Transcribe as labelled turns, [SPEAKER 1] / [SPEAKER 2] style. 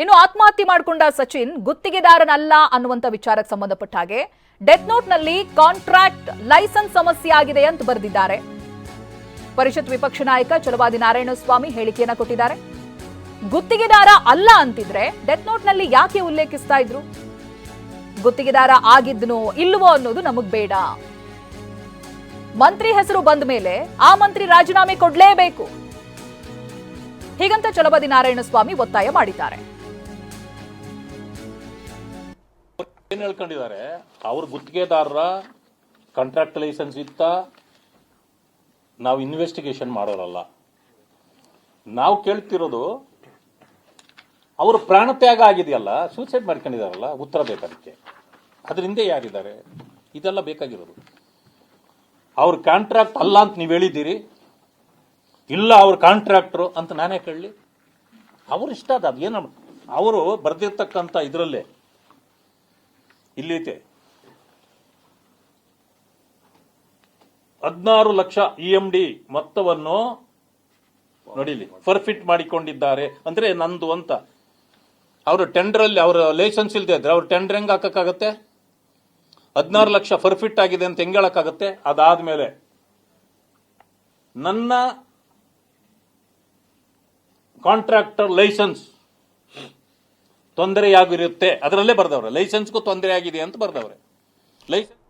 [SPEAKER 1] ಇನ್ನು ಆತ್ಮಹತ್ಯೆ ಮಾಡಿಕೊಂಡ ಸಚಿನ್ ಗುತ್ತಿಗೆದಾರನಲ್ಲ ಅನ್ನುವಂತ ವಿಚಾರಕ್ಕೆ ಸಂಬಂಧಪಟ್ಟ ಹಾಗೆ ಡೆತ್ ನೋಟ್ನಲ್ಲಿ ಕಾಂಟ್ರಾಕ್ಟ್ ಲೈಸೆನ್ಸ್ ಸಮಸ್ಯೆ ಆಗಿದೆ ಅಂತ ಬರೆದಿದ್ದಾರೆ. ಪರಿಷತ್ ವಿಪಕ್ಷ ನಾಯಕ ಚಲವಾದಿ ನಾರಾಯಣಸ್ವಾಮಿ ಹೇಳಿಕೆಯನ್ನ ಕೊಟ್ಟಿದ್ದಾರೆ. ಗುತ್ತಿಗೆದಾರ ಅಲ್ಲ ಅಂತಿದ್ರೆ ಡೆತ್ ನೋಟ್ನಲ್ಲಿ ಯಾಕೆ ಉಲ್ಲೇಖಿಸ್ತಾ ಇದ್ರು? ಗುತ್ತಿಗೆದಾರ ಆಗಿದ್ನೋ ಇಲ್ವೋ ಅನ್ನೋದು ನಮಗ್ ಬೇಡ. ಮಂತ್ರಿ ಹೆಸರು ಬಂದ ಮೇಲೆ ಆ ಮಂತ್ರಿ ರಾಜೀನಾಮೆ ಕೊಡ್ಲೇಬೇಕು. ಹೀಗಂತ ಚಲಬದಿ ನಾರಾಯಣಸ್ವಾಮಿ ಒತ್ತಾಯ ಮಾಡಿದ್ದಾರೆ.
[SPEAKER 2] ಏನ್ ಹೇಳ್ಕೊಂಡಿದ್ದಾರೆ? ಅವ್ರ ಗುತ್ತಿಗೆದಾರರ ಕಾಂಟ್ರಾಕ್ಟ್ ಲೈಸೆನ್ಸ್ ಇತ್ತ, ನಾವು ಇನ್ವೆಸ್ಟಿಗೇಷನ್ ಮಾಡೋರಲ್ಲ. ನಾವು ಕೇಳ್ತಿರೋದು, ಅವರು ಪ್ರಾಣತ್ಯಾಗ ಆಗಿದೆಯಲ್ಲ ಸೂಸೈಡ್ ಮಾಡ್ಕೊಂಡಿದಾರಲ್ಲ, ಉತ್ತರ ಬೇಕಾದಕ್ಕೆ. ಅದರಿಂದ ಯಾರಿದ್ದಾರೆ? ಇದೆಲ್ಲ ಬೇಕಾಗಿರೋದು. ಅವ್ರ ಕಾಂಟ್ರಾಕ್ಟ್ ಅಲ್ಲ ಅಂತ ನೀವು ಹೇಳಿದ್ದೀರಿ, ಇಲ್ಲ ಅವ್ರ ಕಾಂಟ್ರಾಕ್ಟ್ರು ಅಂತ ನಾನೇ ಕೇಳಲಿ. ಅವ್ರ ಇಷ್ಟ ಅದು ಏನು, ಅವರು ಬರೆದಿರ್ತಕ್ಕಂಥ ಇದರಲ್ಲೇ. ಇಲ್ಲೈತೆ. ಹದಿನಾರು ಲಕ್ಷ ಇ ಎಂ ಡಿ ಮೊತ್ತವನ್ನು ನೋಡಿಲಿ ಫರ್ಫಿಟ್ ಮಾಡಿಕೊಂಡಿದ್ದಾರೆ. ಅಂದ್ರೆ ನಂದು ಅಂತ. ಅವರು ಟೆಂಡರ್ ಅಲ್ಲಿ ಅವರ ಲೈಸೆನ್ಸ್ ಇಲ್ದೇ ಇದ್ರೆ ಅವ್ರು ಟೆಂಡರ್ ಹೆಂಗ್ ಹಾಕಕ್ಕಾಗತ್ತೆ? ಹದಿನಾರು ಲಕ್ಷ ಫರ್ಫಿಟ್ ಆಗಿದೆ ಅಂತ ಹೆಂಗ್ ಹೇಳಕ್ಕಾಗತ್ತೆ? ಅದಾದ್ಮೇಲೆ ನನ್ನ ಕಾಂಟ್ರಾಕ್ಟರ್ ಲೈಸೆನ್ಸ್ ತೊಂದರೆಯಾಗಿರುತ್ತೆ. ಅದರಲ್ಲೇ ಬರೆದವ್ರೆ. ಲೈಸೆನ್ಸ್ಗೂ ತೊಂದರೆ ಆಗಿದೆ ಅಂತ ಬರೆದವ್ರೆ. ಲೈಸೆನ್ಸ್